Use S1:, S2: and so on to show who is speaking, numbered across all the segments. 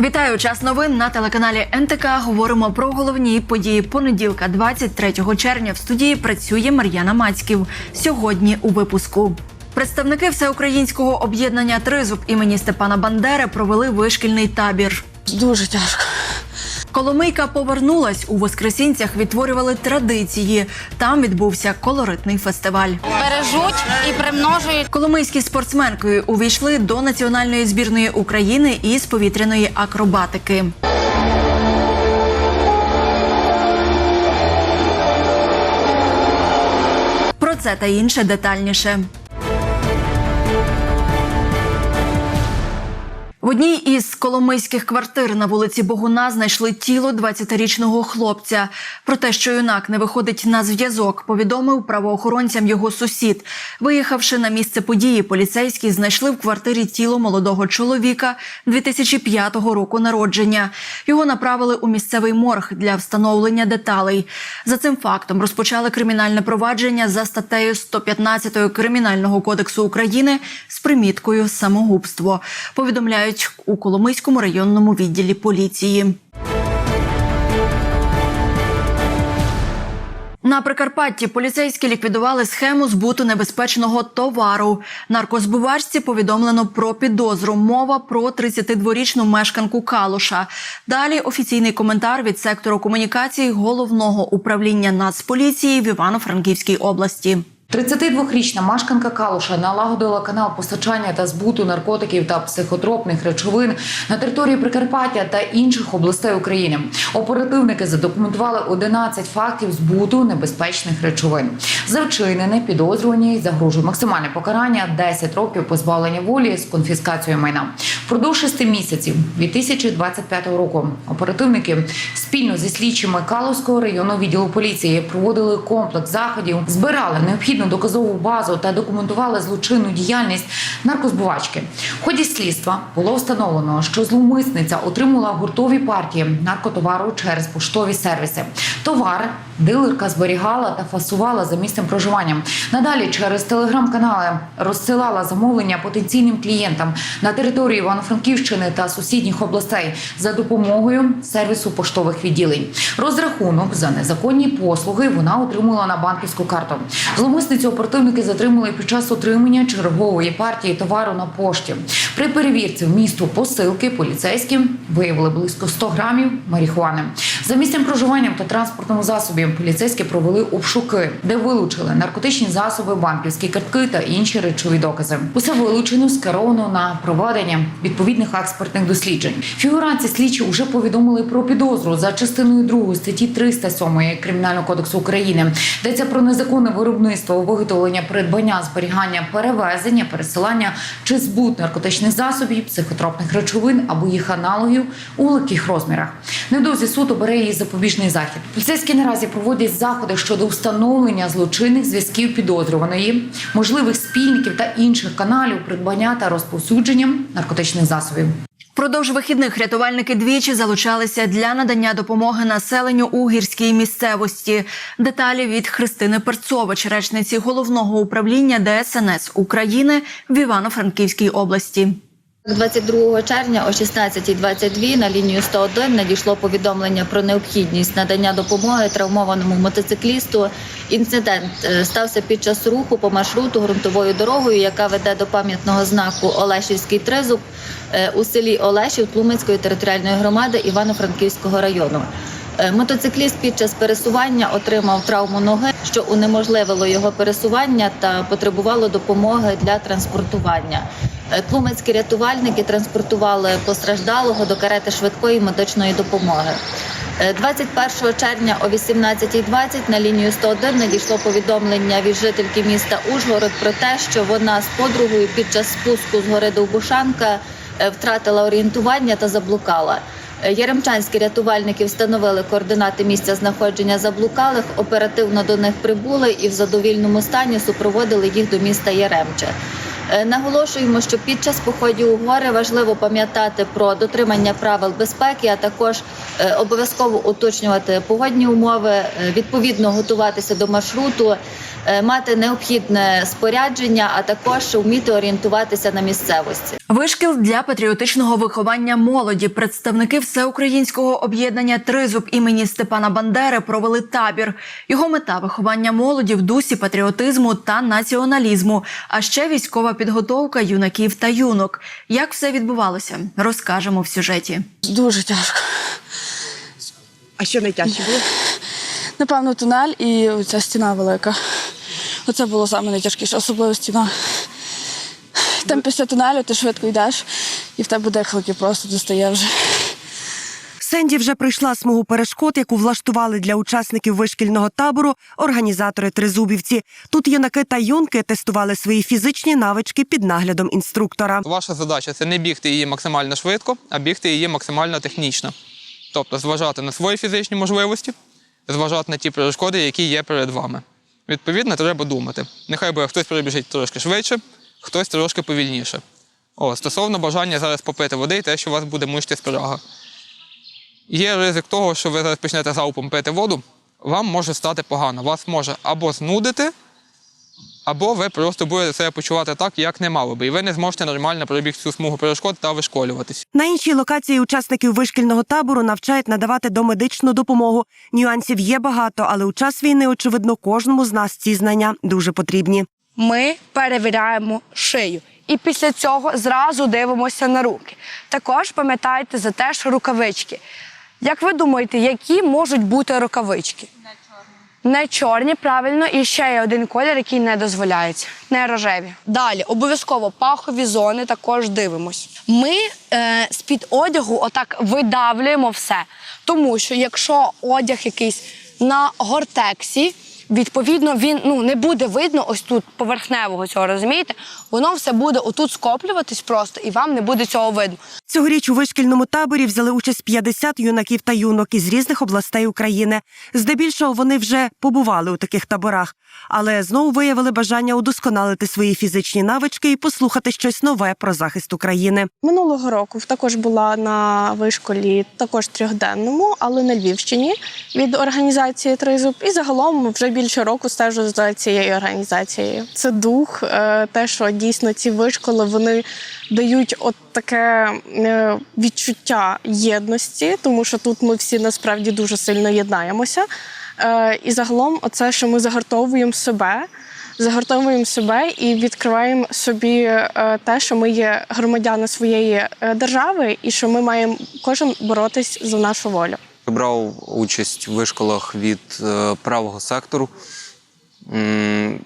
S1: Вітаю час новин на телеканалі НТК. Говоримо про головні події понеділка, 23 червня. В студії працює Мар'яна Мацьків. Сьогодні у випуску. Представники всеукраїнського об'єднання Тризуб імені Степана Бандери провели вишкільний табір.
S2: Дуже тяжко.
S1: Коломийка повернулась у Воскресінцях. Відтворювали традиції. Там відбувся колоритний фестиваль.
S2: Бережуть і примножують.
S1: Коломийські спортсменки увійшли до національної збірної України із повітряної акробатики. Про це та інше детальніше. Одній із коломийських квартир на вулиці Богуна знайшли тіло 20-річного хлопця. Про те, що юнак не виходить на зв'язок, повідомив правоохоронцям його сусід. Виїхавши на місце події, поліцейські знайшли в квартирі тіло молодого чоловіка 2005 року народження. Його направили у місцевий морг для встановлення деталей. За цим фактом розпочали кримінальне провадження за статтею 115 Кримінального кодексу України з приміткою самогубство. Повідомляють у Коломийському районному відділі поліції. На Прикарпатті поліцейські ліквідували схему збуту небезпечного товару. Наркозбувачці повідомлено про підозру. Мова про 32-річну мешканку Калуша. Далі офіційний коментар від сектору комунікації головного управління Нацполіції в Івано-Франківській області.
S3: 32-річна мешканка Калуша налагодила канал постачання та збуту наркотиків та психотропних речовин на території Прикарпаття та інших областей України. Оперативники задокументували 11 фактів збуту небезпечних речовин. За вчинене підозрювані загрожує максимальне покарання 10 років позбавлення волі з конфіскацією майна. Впродовж 6 місяців 2025 року оперативники спільно зі слідчими Калуського районного відділу поліції проводили комплекс заходів, збирали необхідну доказову базу та документували злочинну діяльність наркозбувачки. В ході слідства було встановлено, що зловмисниця отримала гуртові партії наркотовару через поштові сервіси. Товар дилерка зберігала та фасувала за місцем проживання. Надалі через телеграм-канали розсилала замовлення потенційним клієнтам на території Івано-Франківщини та сусідніх областей за допомогою сервісу поштових відділень. Розрахунок за незаконні послуги вона отримала на банківську карту. Зловмисницю оперативники затримали під час отримання чергової партії товару на пошті. При перевірці вмісту посилки поліцейські виявили близько 100 грамів марихуани. За місцем проживання та транспортному засобі поліцейські провели обшуки, де вилучили наркотичні засоби, банківські картки та інші речові докази. Усе вилучено скеровано на проведення відповідних експертних досліджень. Фігуранці слідчі вже повідомили про підозру за частиною 2 статті 307 Кримінального кодексу України. Йдеться про незаконне виробництво, виготовлення, придбання, зберігання, перевезення, пересилання чи збут наркотичних засобів, психотропних речовин або їх аналогів у великих розмірах. Невдовзі суд обере її запобіжний захід. Поліцейські наразі проводять заходи щодо встановлення злочинних зв'язків підозрюваної, можливих спільників та інших каналів придбання та розповсюдження наркотичних засобів.
S1: Впродовж вихідних рятувальники двічі залучалися для надання допомоги населенню у гірській місцевості. Деталі від Христини Перцович, речниці головного управління ДСНС України в Івано-Франківській області.
S4: 22 червня о 16.22 на лінію 101 надійшло повідомлення про необхідність надання допомоги травмованому мотоциклісту. Інцидент е, стався під час руху по маршруту ґрунтовою дорогою, яка веде до пам'ятного знаку Олешівський тризуб е, у селі Олешів Тлумацької територіальної громади Івано-Франківського району. Е, Мотоцикліст під час пересування отримав травму ноги, що унеможливило його пересування та потребувало допомоги для транспортування. Е, рятувальники транспортували постраждалого до карети швидкої медичної допомоги. Е, 21 червня о 18.20 на лінію 101 надійшло повідомлення від жительки міста Ужгород про те, що вона з подругою під час спуску з гори Довбушанка е, втратила орієнтування та заблукала. Е, Яремчанські рятувальники встановили координати місця знаходження заблукалих, оперативно до них прибули і в задовільному стані супроводили їх до міста Яремче. Е, Наголошуємо, що під час походів у гори важливо пам'ятати про дотримання правил безпеки, а також е, обов'язково уточнювати погодні умови, е, відповідно готуватися до маршруту, мати необхідне спорядження, а також вміти орієнтуватися на місцевості.
S1: Вишкіл для патріотичного виховання молоді. Представники всеукраїнського об'єднання Тризуб імені Степана Бандери провели табір. Його мета виховання молоді в дусі патріотизму та націоналізму, а ще військова підготовка юнаків та юнок. Як все відбувалося, розкажемо в сюжеті.
S2: Дуже тяжко.
S5: А що найтяжче було?
S2: Напевно, тунель і ця стіна велика. Оце було саме найтяжкіше, особливо стіна. Там після тунелю ти швидко йдеш, і в тебе дихалки просто достає вже.
S5: Сенді вже пройшла смугу перешкод, яку влаштували для учасників вишкільного табору організатори Тризубівці. Тут юнаки та юнки тестували свої фізичні навички під наглядом інструктора.
S6: Ваша задача це не бігти її максимально швидко, а бігти її максимально технічно. Тобто зважати на свої фізичні можливості, зважати на ті перешкоди, які є перед вами. Відповідно, треба думати. Нехай буде хтось перебіжить трошки швидше, хтось трошки повільніше. О, стосовно бажання зараз попити води і те, що у вас буде мучити спирага. Є ризик того, що ви зараз почнете залпом пити воду, вам може стати погано. Вас може або знудити, або ви просто будете себе почувати так, як не мало би, і ви не зможете нормально пробігти цю смугу перешкод та вишколюватись.
S5: На іншій локації учасників вишкільного табору навчають надавати домедичну допомогу. Нюансів є багато, але у час війни, очевидно, кожному з нас ці знання дуже потрібні.
S7: Ми перевіряємо шию. І після цього зразу дивимося на руки. Також пам'ятайте за те, що рукавички. Як ви думаєте, які можуть бути рукавички? Не чорні. Не чорні, правильно, і ще є один колір, який не дозволяється. Не рожеві. Далі обов'язково пахові зони також дивимось. Ми е, з-під одягу отак видавлюємо все. Тому що якщо одяг якийсь на гортексі, Відповідно, він ну не буде видно ось тут поверхневого цього, розумієте? Воно все буде отут скоплюватись просто, і вам не буде цього видно.
S5: Цьогоріч у вишкільному таборі взяли участь 50 юнаків та юнок із різних областей України. Здебільшого вони вже побували у таких таборах, але знову виявили бажання удосконалити свої фізичні навички і послухати щось нове про захист України.
S8: Минулого року також була на вишколі, також трьохденному, але на Львівщині від організації Тризуб. І загалом вже більше року стежу за цією організацією. Це дух, е, те, що дійсно ці вишколи вони дають от таке відчуття єдності, тому що тут ми всі насправді дуже сильно єднаємося. Е, І загалом, оце, що ми загартовуємо себе загортовуємо себе і відкриваємо собі е, те, що ми є громадяни своєї е, держави, і що ми маємо кожен боротись за нашу волю.
S9: Брав участь в вишколах від е, правого сектору.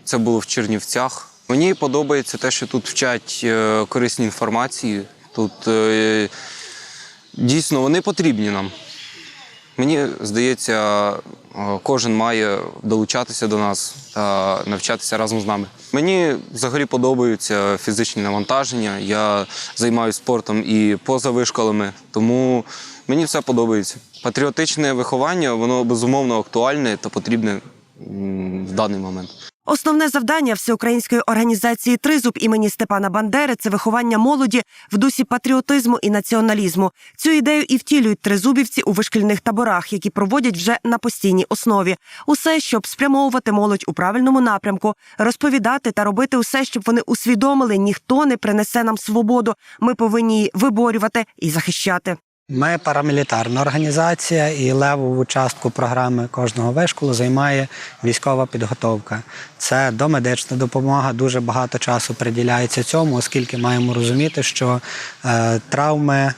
S9: Це було в Чернівцях. Мені подобається те, що тут вчать е, корисні інформації. Тут е, дійсно вони потрібні нам. Мені здається, е, кожен має долучатися до нас та навчатися разом з нами. Мені взагалі подобаються фізичні навантаження. Я займаюся спортом і поза вишколами, тому мені все подобається. Патріотичне виховання, воно безумовно актуальне та потрібне в даний момент.
S5: Основне завдання всеукраїнської організації Тризуб імені Степана Бандери це виховання молоді в дусі патріотизму і націоналізму. Цю ідею і втілюють тризубівці у вишкільних таборах, які проводять вже на постійній основі. Усе, щоб спрямовувати молодь у правильному напрямку, розповідати та робити усе, щоб вони усвідомили, ніхто не принесе нам свободу. Ми повинні її виборювати і захищати.
S10: Ми парамілітарна організація, і левову частку програми кожного вишколу займає військова підготовка. Це домедична допомога. Дуже багато часу приділяється цьому, оскільки маємо розуміти, що е, травми, е,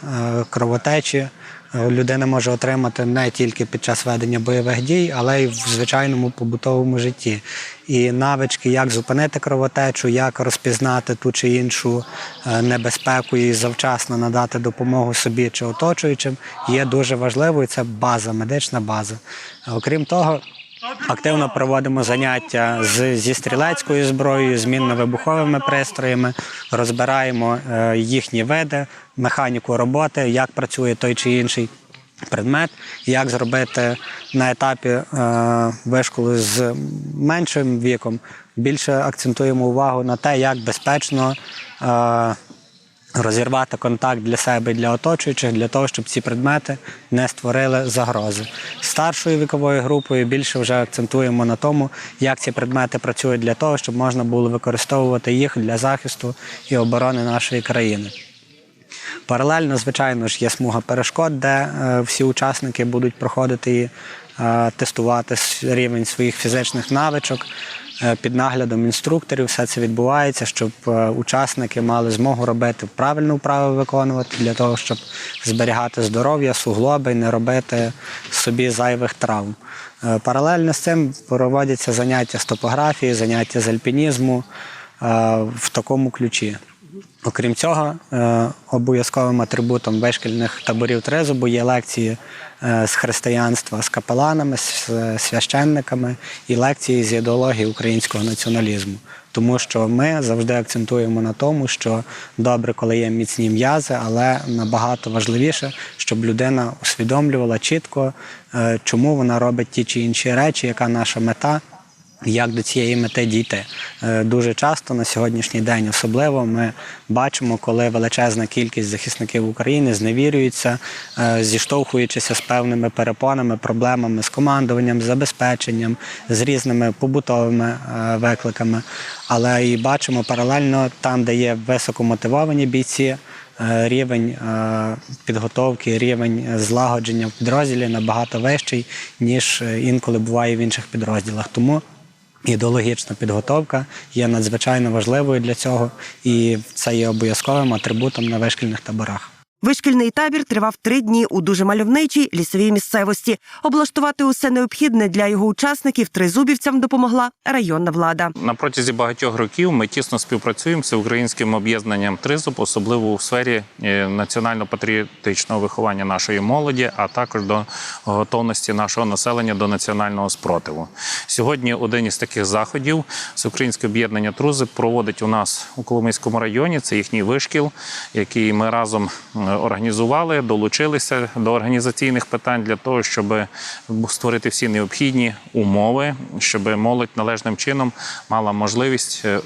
S10: кровотечі. Людина може отримати не тільки під час ведення бойових дій, але й в звичайному побутовому житті. І навички, як зупинити кровотечу, як розпізнати ту чи іншу е, небезпеку і завчасно надати допомогу собі чи оточуючим, є дуже важливою. Це база, медична база. Окрім того, активно проводимо заняття з, зі стрілецькою зброєю, з мінно-вибуховими пристроями, розбираємо е, їхні види, механіку роботи, як працює той чи інший предмет, як зробити на етапі е, вишколи з меншим віком. Більше акцентуємо увагу на те, як безпечно е, розірвати контакт для себе і для оточуючих, для того, щоб ці предмети не створили загрози. Старшою віковою групою більше вже акцентуємо на тому, як ці предмети працюють для того, щоб можна було використовувати їх для захисту і оборони нашої країни. Паралельно, звичайно ж, є смуга перешкод, де е, всі учасники будуть проходити і е, тестувати рівень своїх фізичних навичок. Е, Під наглядом інструкторів все це відбувається, щоб е, учасники мали змогу робити правильну вправу виконувати для того, щоб зберігати здоров'я, суглоби і не робити собі зайвих травм. Е, Паралельно з цим проводяться заняття з топографії, заняття з альпінізму в такому ключі. Окрім цього, е, обов'язковим атрибутом вишкільних таборів тризубу є лекції е, з християнства з капеланами, з священниками і лекції з ідеології українського націоналізму. Тому що ми завжди акцентуємо на тому, що добре, коли є міцні м'язи, але набагато важливіше, щоб людина усвідомлювала чітко, е, чому вона робить ті чи інші речі, яка наша мета. Як до цієї мети дійти? Е, Дуже часто на сьогоднішній день, особливо, ми бачимо, коли величезна кількість захисників України зневірюються, е, зіштовхуючися з певними перепонами, проблемами з командуванням, забезпеченням, з різними побутовими е, викликами. Але і бачимо паралельно там, де є високомотивовані бійці. Рівень підготовки, рівень злагодження в підрозділі набагато вищий, ніж інколи буває в інших підрозділах. Тому ідеологічна підготовка є надзвичайно важливою для цього, і це є обов'язковим атрибутом на вишкільних таборах.
S5: Вишкільний табір тривав три дні у дуже мальовничій лісовій місцевості. Облаштувати усе необхідне для його учасників тризубівцям допомогла районна влада.
S11: На протязі багатьох років ми тісно співпрацюємо з українським об'єднанням Тризуб, особливо у сфері е, національно-патріотичного виховання нашої молоді, а також до готовності нашого населення до національного спротиву. Сьогодні один із таких заходів Всеукраїнське об'єднання Трузик проводить у нас у Коломийському районі. Це їхній вишкіл, який ми разом е, організували, долучилися до організаційних питань для того, щоб створити всі необхідні умови, щоб молодь належним чином мала можливість. е,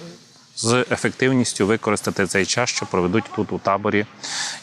S11: З ефективністю використати цей час, що проведуть тут у таборі,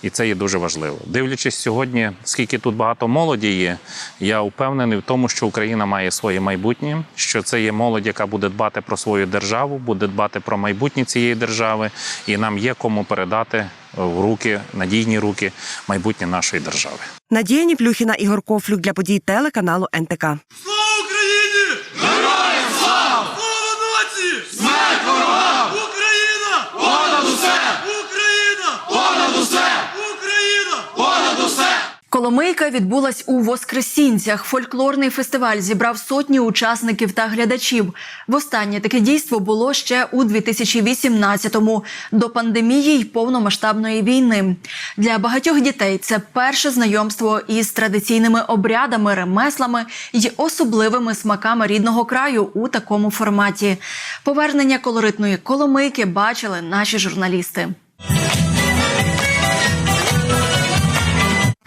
S11: і це є дуже важливо. Дивлячись сьогодні, скільки тут багато молоді є, я впевнений в тому, що Україна має своє майбутнє, що це є молодь, яка буде дбати про свою державу, буде дбати про майбутнє цієї держави, і нам є кому передати в руки, надійні руки майбутнє нашої держави.
S5: Надія Ніплюхіна Ігор Кофлюк для подій телеканалу НТК.
S12: Слава Україні! Героям слава! Слава нації! Смерть ворогам! Україна! Понад усе! Україна! Понад усе! Україна! Понад усе!
S1: Коломийка відбулась у Воскресінцях. Фольклорний фестиваль зібрав сотні учасників та глядачів. Востаннє таке дійство було ще у 2018-му, до пандемії й повномасштабної війни. Для багатьох дітей це перше знайомство із традиційними обрядами, ремеслами й особливими смаками рідного краю у такому форматі. Повернення колоритної коломийки бачили наші журналісти.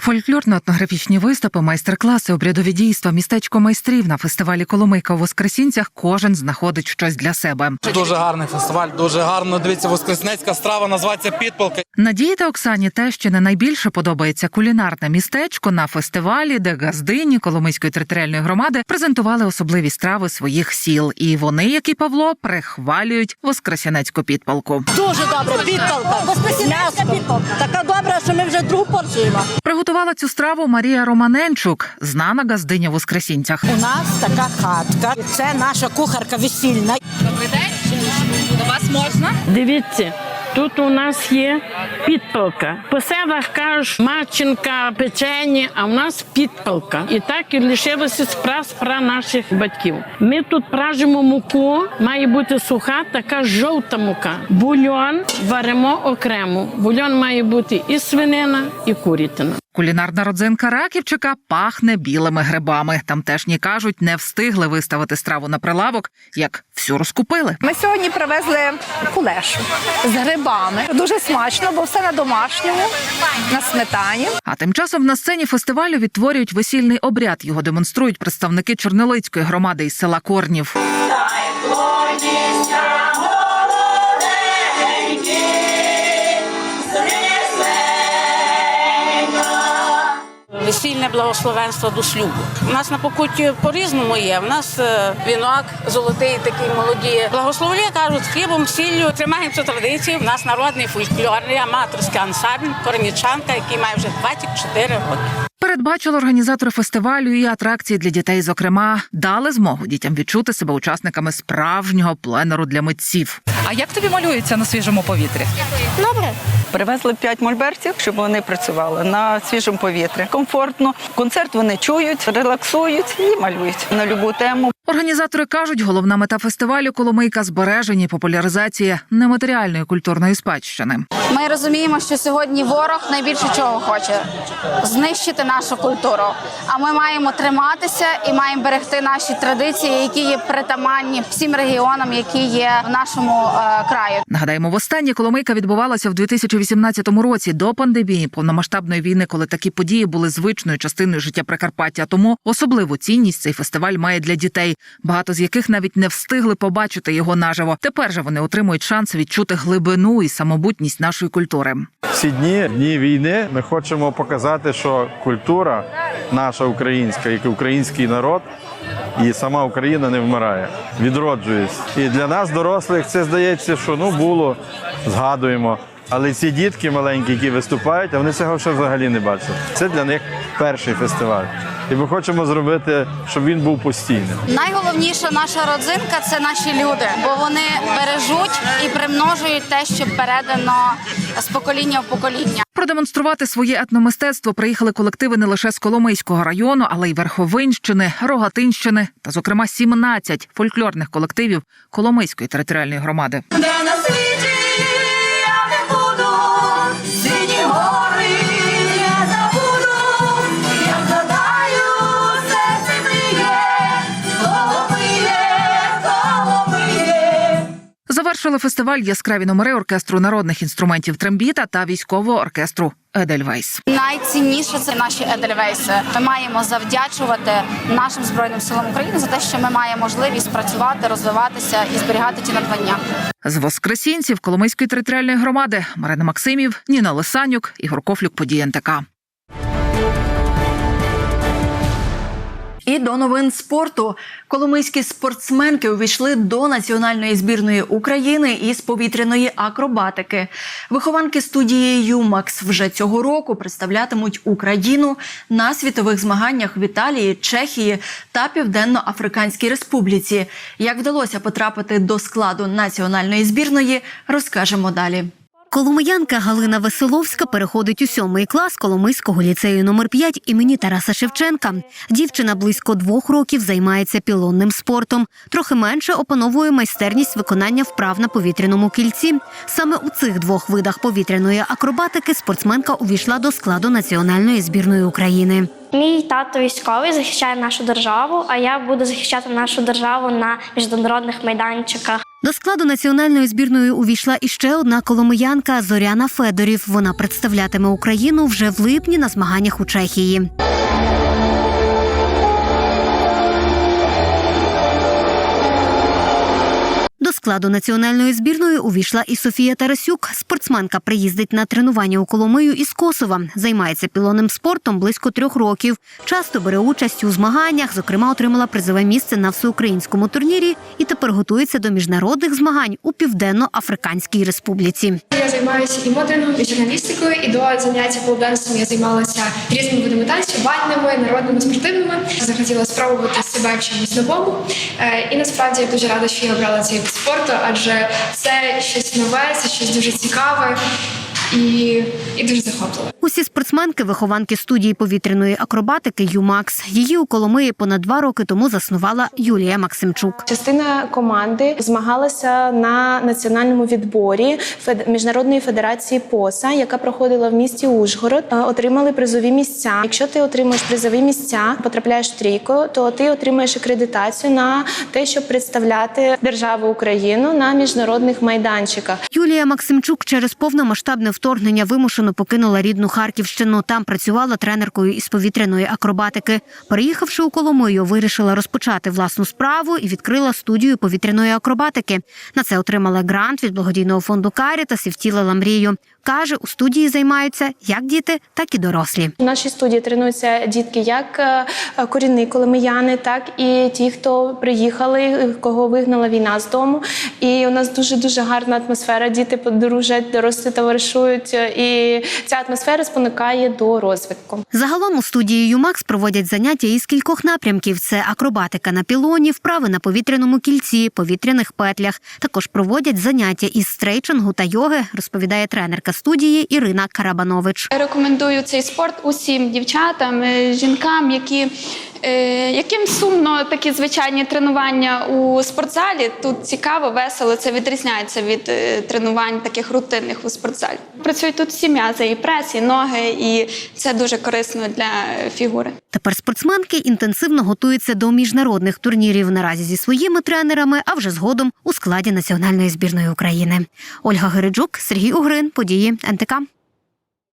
S13: Фольклорно-етнографічні виступи, майстер-класи, обрядові дійства, містечко майстрів на фестивалі Коломийка у Воскресінцях кожен знаходить щось для себе.
S14: Дуже гарний фестиваль, дуже гарно. Дивіться, воскреснецька страва називається підпалка.
S13: Надії та Оксані Тещини найбільше подобається кулінарне містечко на фестивалі, де газдині Коломийської територіальної громади презентували особливі страви своїх сіл. І вони, як і Павло, прихвалюють воскресенецьку підпалку.
S15: Дуже добре, підпалка. М'ясо. підпалка. Така добра, що ми вже другу порцію їмо.
S13: Приготувала цю страву Марія Романенчук, знана газдиня в Воскресінцях.
S15: У нас така хатка. Це наша кухарка весільна.
S16: Добрий день. До вас можна?
S17: Дивіться, тут у нас є підпалка. По селах кажуть маченка, печені, а в нас підпалка. І так і лишилося з праспра наших батьків. Ми тут пражимо муку, має бути суха, така жовта мука. Бульон варимо окремо. Бульон має бути і свинина, і курятина.
S13: Кулінарна родзинка Раківчика пахне білими грибами. Тамтешні кажуть, не встигли виставити страву на прилавок, як всю розкупили.
S18: Ми сьогодні привезли кулешу з грибами. Дуже смачно, бо все на домашньому, на сметані.
S13: А тим часом на сцені фестивалю відтворюють весільний обряд. Його демонструють представники Чорнолицької громади із села Корнів.
S19: Весільне благословенство до шлюбу. У нас на покуті по-різному є. У нас е, вінок золотий, такий молоді. Благословлі кажуть, хлібом, сіллю тримаємо цю традицію. У нас народний фольклорний аматорський ансамбль, корнічанка, який має вже 24 роки.
S13: Передбачили організатори фестивалю і атракції для дітей. Зокрема, дали змогу дітям відчути себе учасниками справжнього пленеру для митців.
S20: А як тобі малюється на свіжому повітрі?
S21: Добре.
S7: Привезли п'ять мольбертів, щоб вони працювали на свіжому повітрі. Комфортно. Концерт вони чують, релаксують і малюють на любу тему.
S13: Організатори кажуть, головна мета фестивалю Коломийка збереження і популяризація нематеріальної культурної спадщини.
S4: Ми розуміємо, що сьогодні ворог найбільше чого хоче знищити нашу культуру. А ми маємо триматися і маємо берегти наші традиції, які є притаманні всім регіонам, які є в нашому е, краю.
S13: Нагадаємо, востаннє Коломийка відбувалася в 2018 році до пандемії повномасштабної війни, коли такі події були звичною частиною життя Прикарпаття. Тому особливу цінність цей фестиваль має для дітей, багато з яких навіть не встигли побачити його наживо. Тепер же вони отримують шанс відчути глибину і самобутність нашої культури.
S6: Всі дні, дні війни, ми хочемо показати, що культура наша українська, як український народ, і сама Україна не вмирає, відроджується. І для нас, дорослих, це здається, що ну було, згадуємо. Але ці дітки маленькі, які виступають, а вони цього ще взагалі не бачили. Це для них перший фестиваль. І ми хочемо зробити, щоб він був постійним.
S4: Найголовніша наша родзинка це наші люди, бо вони бережуть і примножують те, що передано з покоління в покоління.
S13: Продемонструвати своє етномистецтво приїхали колективи не лише з Коломийського району, але й Верховинщини, Рогатинщини та, зокрема, 17 фольклорних колективів Коломийської територіальної громади. Завершили фестиваль яскраві номери оркестру народних інструментів трембіта та військового оркестру Едельвейс.
S4: Найцінніше це наші едельвейси. Ми маємо завдячувати нашим збройним силам України за те, що ми маємо можливість працювати, розвиватися і зберігати ті надбання.
S13: З воскресінців Коломийської територіальної громади Марина Максимів, Ніна Лисанюк, Ігор Кофлюк, події НТК.
S1: І до новин спорту коломийські спортсменки увійшли до національної збірної України із повітряної акробатики. Вихованки студії ЮМАКС вже цього року представлятимуть Україну на світових змаганнях в Італії, Чехії та Південно-Африканській Республіці. Як вдалося потрапити до складу національної збірної, розкажемо далі.
S22: Коломиянка Галина Веселовська переходить у сьомий клас Коломийського ліцею номер 5 імені Тараса Шевченка. Дівчина близько двох років займається пілонним спортом. Трохи менше опановує майстерність виконання вправ на повітряному кільці. Саме у цих двох видах повітряної акробатики спортсменка увійшла до складу національної збірної України.
S2: Мій тато військовий захищає нашу державу, а я буду захищати нашу державу на міжнародних майданчиках.
S22: До складу національної збірної увійшла іще одна коломиянка Зоряна Федорів. Вона представлятиме Україну вже в липні на змаганнях у Чехії. Складу національної збірної увійшла і Софія Тарасюк. Спортсменка приїздить на тренування у Коломию із Косова. Займається пілонним спортом близько трьох років. Часто бере участь у змаганнях. Зокрема, отримала призове місце на всеукраїнському турнірі і тепер готується до міжнародних змагань у Південно-Африканській Республіці.
S23: Я займаюся і моделінгом, і журналістикою, і до заняття полденсом я займалася різними видами танців, бальними, народними, спортивними. Захотіла спробувати себе в чомусь новому. Е, І насправді я дуже рада, що я обрала цей вид спорту, адже це щось нове, це щось дуже цікаве і, і дуже захопливе.
S22: Усі спортсменки вихованки студії повітряної акробатики ЮМАКС. Її у Коломиї понад два роки тому заснувала Юлія Максимчук.
S8: Частина команди змагалася на національному відборі Міжнародної федерації ПОСА, яка проходила в місті Ужгород. Отримали призові місця. Якщо ти отримуєш призові місця, потрапляєш в трійку, то ти отримаєш акредитацію на те, щоб представляти державу Україну на міжнародних майданчиках.
S22: Юлія Максимчук через повномасштабне вторгнення вимушено покинула рідну Харківщину. Там працювала тренеркою із повітряної акробатики. Переїхавши у Коломию, вирішила розпочати власну справу і відкрила студію повітряної акробатики. На це отримала грант від благодійного фонду Карітас і втілила мрію. Каже, у студії займаються як діти, так і дорослі.
S8: У нашій студії тренуються дітки, як е, корінні коломияни, так і ті, хто приїхали, кого вигнала війна з дому. І у нас дуже дуже гарна атмосфера. Діти подружать, дорослі товаришують, е, і ця атмосфера спонукає до розвитку.
S22: Загалом у студії ЮМАКС проводять заняття із кількох напрямків: це акробатика на пілоні, вправи на повітряному кільці, повітряних петлях. Також проводять заняття із стрейчингу та йоги, розповідає тренерка студії Ірина Карабанович.
S23: Рекомендую цей спорт усім дівчатам, е, жінкам, які, яким сумно такі звичайні тренування у спортзалі. Тут цікаво, весело, це відрізняється від е, тренувань таких рутинних у спортзалі. Працюють тут всі м'язи, і прес, і ноги, і це дуже корисно для е, фігури.
S22: Тепер спортсменки інтенсивно готуються до міжнародних турнірів наразі зі своїми тренерами, а вже згодом у складі національної збірної України. Ольга Гериджук, Сергій Угрин, події НТК.